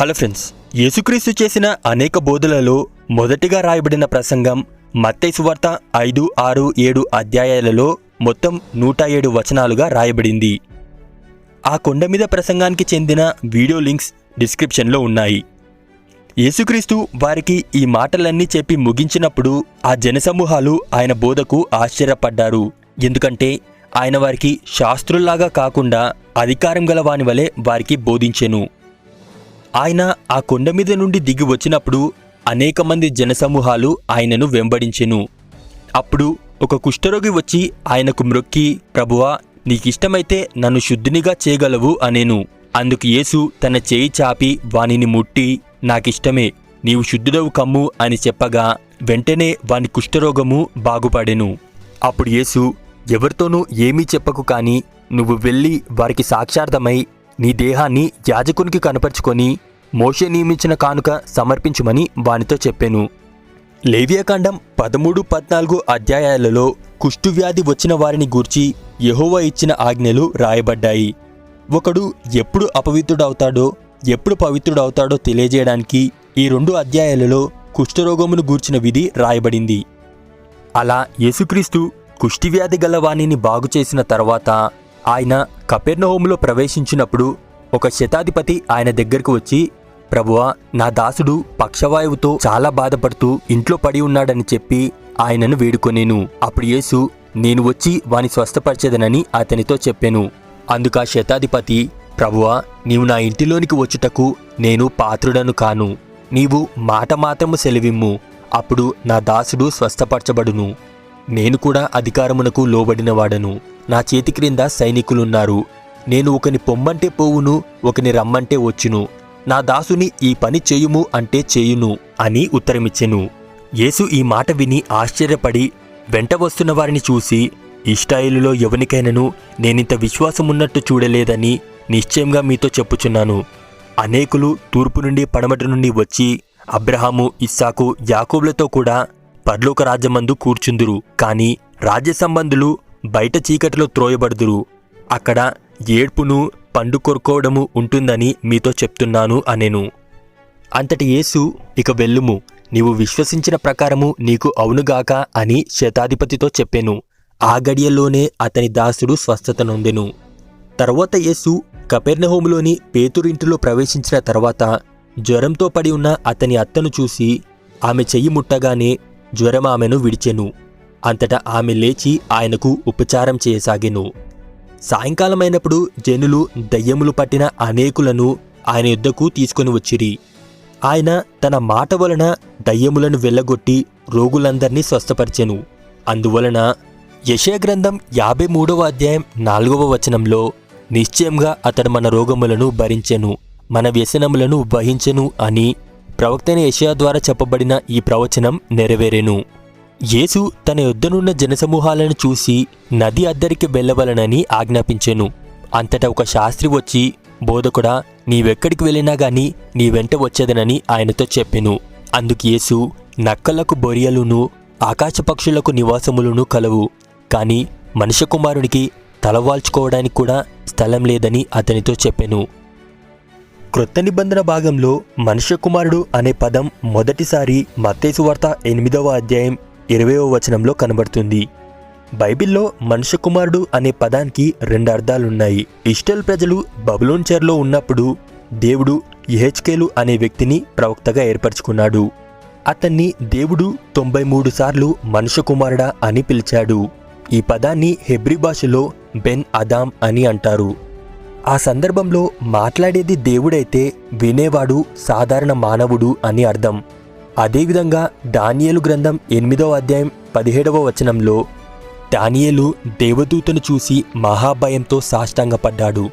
Hello friends యేసుక్రీస్తు చేసిన అనేక బోధలలో మొదటిగా రాయబడిన ప్రసంగం మత్తయి సువార్త ఐదు ఆరు ఏడు అధ్యాయాలలో మొత్తం నూట ఏడు వచనాలుగా రాయబడింది. ఆ కొండ మీద ప్రసంగానికి చెందిన వీడియో లింక్స్ డిస్క్రిప్షన్లో ఉన్నాయి. యేసుక్రీస్తు వారికి ఈ మాటలన్నీ చెప్పి ముగించినప్పుడు ఆ జనసమూహాలు ఆయన బోధకు ఆశ్చర్యపడ్డారు. ఎందుకంటే ఆయన వారికి శాస్త్రుల్లాగా కాకుండా అధికారం గల వాని వలె వారికి బోధించెను. ఆయన ఆ కొండ మీద నుండి దిగి వచ్చినప్పుడు అనేక మంది జనసమూహాలు ఆయనను వెంబడించెను. అప్పుడు ఒక కుష్ఠరోగి వచ్చి ఆయనకు మ్రొక్కి ప్రభువా నీకిష్టమైతే నన్ను శుద్ధినిగా చేయగలవు అనేను. అందుకు యేసు తన చేయి చాపి వానిని ముట్టి నాకిష్టమే నీవు శుద్ధుడవు కమ్ము అని చెప్పగా వెంటనే వాని కుష్ఠరోగము బాగుపడెను. అప్పుడు యేసు ఎవరితోనూ ఏమీ చెప్పకు కాని నువ్వు వెళ్ళి వారికి సాక్షార్థమై నీ దేహాన్ని యాజకునికి కనపరుచుకొని మోషే నియమించిన కానుక సమర్పించుమని వానితో చెప్పాను. లేవియాకాండం పదమూడు పద్నాలుగు అధ్యాయాలలో కుష్ఠువ్యాధి వచ్చిన వారిని గూర్చి యహోవ ఇచ్చిన ఆజ్ఞలు రాయబడ్డాయి. ఒకడు ఎప్పుడు అపవిత్రుడవుతాడో ఎప్పుడు పవిత్రుడవుతాడో తెలియజేయడానికి ఈ రెండు అధ్యాయాలలో కుష్ఠరోగమును గూర్చిన విధి రాయబడింది. అలా యేసుక్రీస్తు కుష్టివ్యాధి గల వాణిని బాగు చేసిన తర్వాత ఆయన కపెర్నహోములో ప్రవేశించినప్పుడు ఒక శతాధిపతి ఆయన దగ్గరకు వచ్చి ప్రభువా నా దాసుడు పక్షవాయువుతో చాలా బాధపడుతూ ఇంట్లో పడి ఉన్నాడని చెప్పి ఆయనను వేడుకొనేను. అప్పుడు యేసు నేను వచ్చి వాని స్వస్థపరచెదనని అతనితో చెప్పాను. అందుకు ఆ శతాధిపతి ప్రభువా నీవు నా ఇంటిలోనికి వచ్చుటకు నేను పాత్రుడను కాను. నీవు మాట మాత్రము సెలవిమ్ము. అప్పుడు నా దాసుడు స్వస్థపరచబడును. నేను కూడా అధికారమునకు లోబడినవాడను. నా చేతి క్రింద సైనికులున్నారు. నేను ఒకని పొమ్మంటే పోవును ఒకని రమ్మంటే వచ్చును. నా దాసుని ఈ పని చేయుము అంటే చేయును అని ఉత్తరమిచ్చెను. యేసు ఈ మాట విని ఆశ్చర్యపడి వెంట వస్తున్న వారిని చూసి ఇష్టాయిలులో ఎవనికైనను నేనింత విశ్వాసమున్నట్టు చూడలేదని నిశ్చయంగా మీతో చెప్పుచున్నాను. అనేకులు తూర్పు నుండి పడమటి నుండి వచ్చి అబ్రహాము ఇస్సాకు యాకోబులతో కూడా పర్లోక రాజ్యమందు కూర్చుందురు కాని రాజ్య సంబంధులు బయట చీకటిలో త్రోయబడుదురు. అక్కడ ఏడ్పును పండు కొరుకోవడము ఉంటుందని మీతో చెప్తున్నాను అనేను. అంతటి యేసు ఇక వెళ్ళుము. నీవు విశ్వసించిన ప్రకారము నీకు అవునుగాక అని శతాధిపతితో చెప్పాను. ఆ గడియల్లోనే అతని దాసుడు స్వస్థత నొందెను. తర్వాత యేసు కపెర్నహోములోని పేతురింటిలో ప్రవేశించిన తర్వాత జ్వరంతో పడి ఉన్న అతని అత్తను చూసి ఆమె చెయ్యి ముట్టగానే జ్వరం ఆమెను విడిచెను. అంతటా ఆమె లేచి ఆయనకు ఉపచారం చేయసాగెను. సాయంకాలమైనప్పుడు జనులు దయ్యములు పట్టిన అనేకులను ఆయన యుద్ధకు తీసుకొని వచ్చిరి. ఆయన తన మాట వలన దయ్యములను వెళ్ళగొట్టి రోగులందర్నీ స్వస్థపరిచెను. అందువలన యశయ గ్రంథం యాభై మూడవ అధ్యాయం నాలుగవ వచనంలో నిశ్చయంగా అతడు మన రోగములను భరించెను మన వ్యసనములను వహించెను అని ప్రవక్తైన యషయా ద్వారా చెప్పబడిన ఈ ప్రవచనం నెరవేరెను. యేసు తన యొద్దనున్న జనసమూహాలను చూసి నది అద్దరికి వెళ్ళవలనని ఆజ్ఞాపించెను. అంతటా ఒక శాస్త్రి వచ్చి బోధకుడా నీవెక్కడికి వెళ్ళినా గాని నీ వెంట వచ్చేదనని ఆయనతో చెప్పెను. అందుకు యేసు నక్కలకు బొరియలును ఆకాశ పక్షులకు నివాసములను కలవు. కాని మనుష్య కుమారునికి తలవాల్చుకోవడానికి కూడా స్థలం లేదని అతనితో చెప్పెను. క్రొత్త నిబంధన భాగంలో మనుష్య కుమారుడు అనే పదం మొదటిసారి మత్తేసు వార్త ఎనిమిదవ అధ్యాయం ఇరవయవ వచనంలో కనబడుతుంది. బైబిల్లో మనుష్య కుమారుడు అనే పదానికి రెండు అర్థాలున్నాయి. ఇస్టల్ ప్రజలు బబులోన్ చెర్లో ఉన్నప్పుడు దేవుడు ఎహెచ్కేలు అనే వ్యక్తిని ప్రవక్తగా ఏర్పరచుకున్నాడు. అతన్ని దేవుడు తొంభై మూడు సార్లు మనుష్య కుమారుడా అని పిలిచాడు. ఈ పదాన్ని హెబ్రి భాషలో బెన్ అదాం అని అంటారు. ఆ సందర్భంలో మాట్లాడేది దేవుడైతే వినేవాడు సాధారణ మానవుడు అని అర్థం. అదేవిధంగా దానియేలు గ్రంథం ఎనిమిదవ అధ్యాయం పదిహేడవ వచనంలో దానియేలు దేవదూతను చూసి మహాభయంతో సాష్టాంగపడ్డాడు.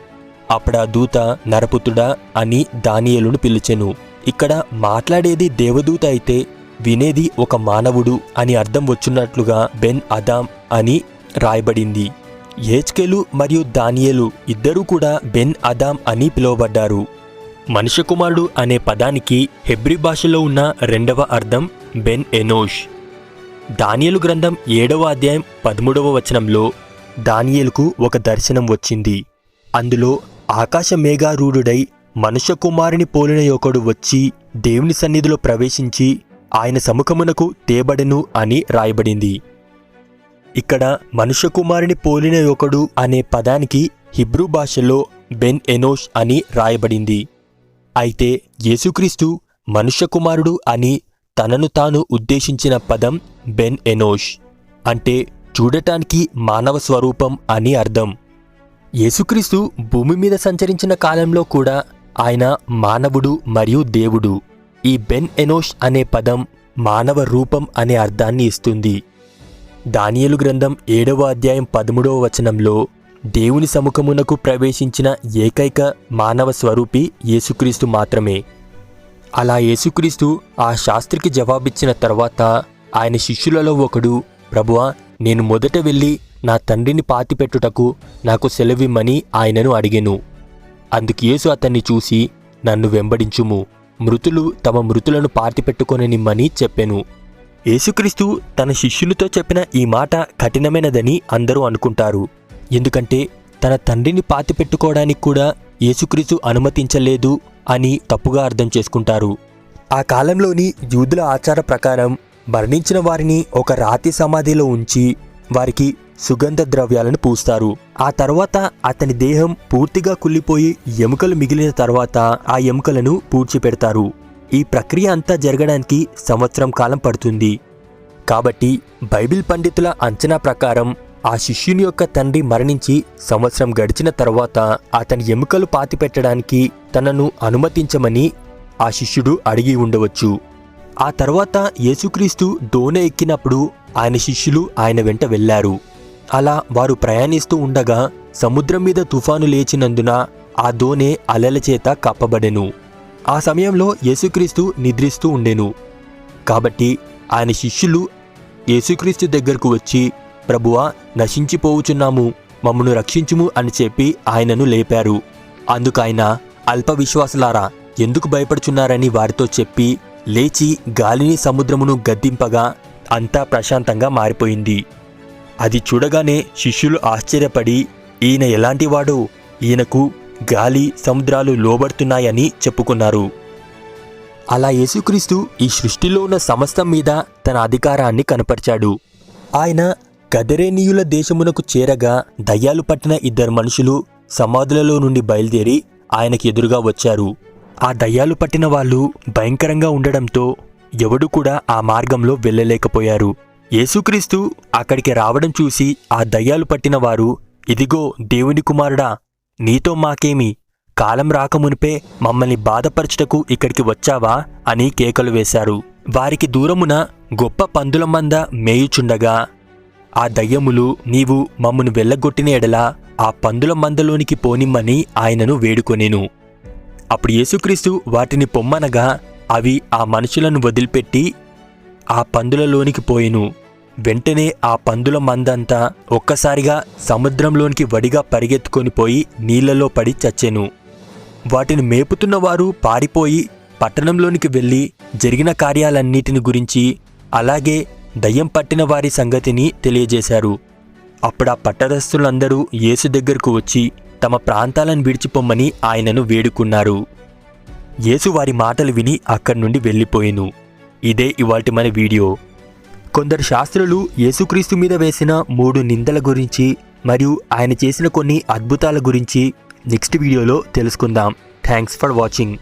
అప్పుడా దూత నరపుత్రుడా అని దానియేలును పిలిచెను. ఇక్కడ మాట్లాడేది దేవదూత అయితే వినేది ఒక మానవుడు అని అర్థం వచ్చున్నట్లుగా బెన్ అదాం అని రాయబడింది. ఏచ్కెలు మరియు దానియేలు ఇద్దరూ కూడా బెన్ అదాం అని పిలువబడ్డారు. మనిషి కుమారుడు అనే పదానికి హెబ్రి భాషలో ఉన్న రెండవ అర్థం బెన్ ఎనోష్. దానియలు గ్రంథం ఏడవ అధ్యాయం పదమూడవ వచనంలో దానియలకు ఒక దర్శనం వచ్చింది. అందులో ఆకాశ మేఘారూఢుడై మనుష్య కుమారుని పోలిన ఒకడు వచ్చి దేవుని సన్నిధిలో ప్రవేశించి ఆయన సముఖమునకు తేబడెను అని రాయబడింది. ఇక్కడ మనుష్య కుమారుని పోలిన ఒకడు అనే పదానికి హిబ్రూ భాషలో బెన్ ఎనోష్ అని రాయబడింది. అయితే యేసుక్రీస్తు మనుష్య కుమారుడు అని తనను తాను ఉద్దేశించిన పదం బెన్ ఎనోష్ అంటే చూడటానికి మానవ స్వరూపం అని అర్థం. యేసుక్రీస్తు భూమి మీద సంచరించిన కాలంలో కూడా ఆయన మానవుడు మరియు దేవుడు. ఈ బెన్ ఎనోష్ అనే పదం మానవ రూపం అనే అర్థాన్ని ఇస్తుంది. దానియలు గ్రంథం ఏడవ అధ్యాయం పదమూడవ వచనంలో దేవుని సముఖమునకు ప్రవేశించిన ఏకైక మానవ స్వరూపి యేసుక్రీస్తు మాత్రమే. అలా యేసుక్రీస్తు ఆ శాస్త్రికి జవాబిచ్చిన తర్వాత ఆయన శిష్యులలో ఒకడు ప్రభువా నేను మొదట వెళ్ళి నా తండ్రిని పాతిపెట్టుటకు నాకు సెలవిమ్మని ఆయనను అడిగెను. అందుకు యేసు అతన్ని చూసి నన్ను వెంబడించుము. మృతులు తమ మృతులను పాతిపెట్టుకొననిమ్మని చెప్పెను. యేసుక్రీస్తు తన శిష్యులతో చెప్పిన ఈ మాట కఠినమైనదని అందరూ అనుకుంటారు. ఎందుకంటే తన తండ్రిని పాతిపెట్టుకోవడానికి కూడా యేసుక్రీస్తు అనుమతించలేదు అని తప్పుగా అర్థం చేసుకుంటారు. ఆ కాలంలోని యూదుల ఆచార ప్రకారం మరణించిన వారిని ఒక రాతి సమాధిలో ఉంచి వారికి సుగంధ ద్రవ్యాలను పూస్తారు. ఆ తర్వాత అతని దేహం పూర్తిగా కుళ్ళిపోయి ఎముకలు మిగిలిన తర్వాత ఆ ఎముకలను పూడ్చిపెడతారు. ఈ ప్రక్రియ అంతా జరగడానికి సంవత్సరం కాలం పడుతుంది. కాబట్టి బైబిల్ పండితుల అంచనా ప్రకారం ఆ శిష్యుని యొక్క తండ్రి మరణించి సంవత్సరం గడిచిన తర్వాత అతని ఎముకలు పాతిపెట్టడానికి తనను అనుమతించమని ఆ శిష్యుడు అడిగి ఉండవచ్చు. ఆ తర్వాత యేసుక్రీస్తు డోనె ఎక్కినప్పుడు ఆయన శిష్యులు ఆయన వెంట వెళ్ళారు అలా వారు ప్రయాణిస్తూ ఉండగా సముద్రం మీద తుఫాను లేచినందున ఆ దోనె అలల చేత కప్పబడెను. ఆ సమయంలో యేసుక్రీస్తు నిద్రిస్తూ ఉండెను. కాబట్టి ఆయన శిష్యులు యేసుక్రీస్తు దగ్గరకు వచ్చి ప్రభువా నశించిపోవుచున్నాము మమ్మను రక్షించుము అని చెప్పి ఆయనను లేపారు. అందుకైన అల్ప విశ్వాసులారా ఎందుకు భయపడుచున్నారని వారితో చెప్పి లేచి గాలిని సముద్రమును గద్దింపగా అంతా ప్రశాంతంగా మారిపోయింది. అది చూడగానే శిష్యులు ఆశ్చర్యపడి ఈయన ఎలాంటివాడో? ఈయనకు గాలి సముద్రాలు లోబడుతున్నాయని చెప్పుకున్నారు. అలా యేసుక్రీస్తు ఈ సృష్టిలో ఉన్న సమస్తం మీద తన అధికారాన్ని కనపరిచాడు. ఆయన గదరేనీయుల దేశమునకు చేరగా దయ్యాలు పట్టిన ఇద్దరు మనుషులు సమాధులలో నుండి బయలుదేరి ఆయనకి ఎదురుగా వచ్చారు. ఆ దయ్యాలు పట్టిన వాళ్ళు భయంకరంగా ఉండడంతో ఎవడు కూడా ఆ మార్గంలో వెళ్ళలేకపోయారు. యేసుక్రీస్తు అక్కడికి రావడం చూసి ఆ దయ్యాలు పట్టిన వారు ఇదిగో దేవుని కుమారుడా నీతో మాకేమి కాలం రాకమునిపే మమ్మల్ని బాధపరచుటకు ఇక్కడికి వచ్చావా అని కేకలు వేశారు. వారికి దూరమున గొప్ప పందుల మంద మేయుచుండగా ఆ దయ్యములు నీవు మమ్మను వెళ్ళగొట్టిన ఎడలా ఆ పందుల మందలోనికి పోనిమ్మని ఆయనను వేడుకొనెను. అప్పుడు యేసుక్రీస్తు వాటిని పొమ్మనగా అవి ఆ మనుషులను వదిలిపెట్టి ఆ పందులలోనికి పోయెను. వెంటనే ఆ పందుల మందంతా ఒక్కసారిగా సముద్రంలోనికి వడిగా పరిగెత్తుకొని పోయి నీళ్ళలో పడి చచ్చెను. వాటిని మేపుతున్న వారు పారిపోయి పట్టణంలోనికి వెళ్ళి జరిగిన కార్యాలన్నిటిని గురించి అలాగే దయ్యం పట్టిన వారి సంగతిని తెలియజేశారు. అప్పుడు పట్టదస్తులందరూ యేసు దగ్గరకు వచ్చి తమ ప్రాంతాలను విడిచిపోమ్మని ఆయనను వేడుకున్నారు. యేసు వారి మాటలు విని అక్కడి నుండి వెళ్ళిపోయాను. ఇదే ఇవాల్టి మన వీడియో. కొందరు శాస్త్రులు యేసుక్రీస్తు మీద వేసిన మూడు నిందల గురించి మరియు ఆయన చేసిన కొన్ని అద్భుతాల గురించి నెక్స్ట్ వీడియోలో తెలుసుకుందాం. Thanks for watching.